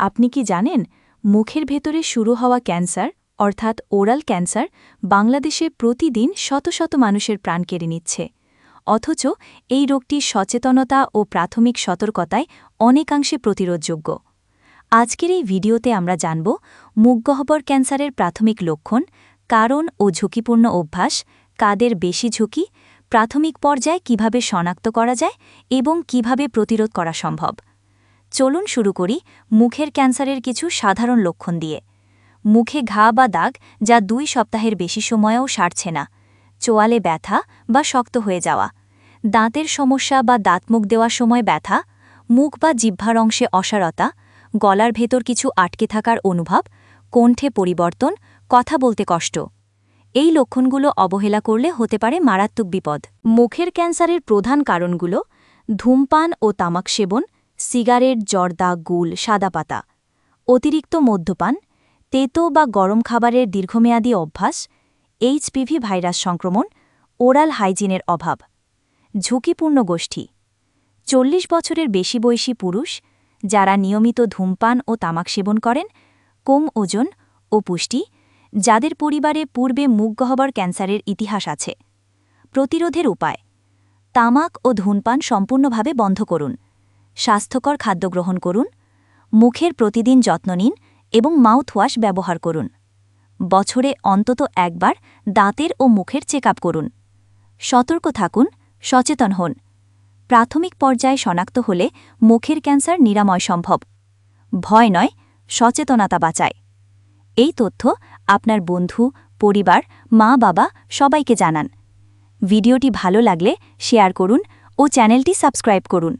আপনি কি জানেন, মুখের ভেতরে শুরু হওয়া ক্যান্সার, অর্থাৎ ওরাল ক্যান্সার, বাংলাদেশে প্রতিদিন শত শত মানুষের প্রাণ কেড়ে নিচ্ছে। অথচ এই রোগটি সচেতনতা ও প্রাথমিক সতর্কতায় অনেকাংশে প্রতিরোধযোগ্য। আজকের এই ভিডিওতে আমরা জানব মুখগহ্বর ক্যান্সারের প্রাথমিক লক্ষণ, কারণ ও ঝুঁকিপূর্ণ অভ্যাস, কাদের বেশি ঝুঁকি, প্রাথমিক পর্যায়ে কীভাবে শনাক্ত করা যায় এবং কীভাবে প্রতিরোধ করা সম্ভব। চলুন শুরু করি মুখের ক্যান্সারের কিছু সাধারণ লক্ষণ দিয়ে। মুখে ঘা বা দাগ যা দুই সপ্তাহের বেশি সময়েও সারছে না। চোয়ালে ব্যথা বা শক্ত হয়ে যাওয়া। দাঁতের সমস্যা বা দাঁতমুখ দেওয়ার সময় ব্যথা। মুখ বা জিহ্বার অংশে অসারতা। গলার ভেতর কিছু আটকে থাকার অনুভব। কণ্ঠে পরিবর্তন। কথা বলতে কষ্ট। এই লক্ষণগুলো অবহেলা করলে হতে পারে মারাত্মক বিপদ। মুখের ক্যান্সারের প্রধান কারণগুলো ধূমপান ও তামাক সেবন সিগারেট, জর্দা, গুল, সাদা পাতা। অতিরিক্ত মদ্যপান, তেতো বা গরম খাবারের দীর্ঘমেয়াদী অভ্যাস, এইচপিভি ভাইরাস সংক্রমণ, ওরাল হাইজিনের অভাব। ঝুঁকিপূর্ণ গোষ্ঠী। চল্লিশ বছরের বেশি বয়সী পুরুষ, যারা নিয়মিত ধূমপান ও তামাক সেবন করেন, কম ওজন ও পুষ্টি, যাদের পরিবারে পূর্বে মুখগহ্বর ক্যান্সারের ইতিহাস আছে। প্রতিরোধের উপায়। তামাক ও ধূমপান সম্পূর্ণভাবে বন্ধ করুন। স্বাস্থ্যকর খাদ্য গ্রহণ করুন, মুখের প্রতিদিন যত্ন নিন এবং মাউথওয়াশ ব্যবহার করুন। বছরে অন্তত একবার দাঁতের ও মুখের চেক করুন। সতর্ক থাকুন, সচেতন হন। প্রাথমিক পর্যায়ে শনাক্ত হলে মুখের ক্যান্সার নিরাময় সম্ভব। ভয় নয়, সচেতনতা বাঁচায়। এই তথ্য আপনার বন্ধু, পরিবার মা বাবা সবাইকে জানান। ভিডিওটি ভালো লাগলে শেয়ার করুন ও চ্যানেলটি সাবস্ক্রাইব করুন।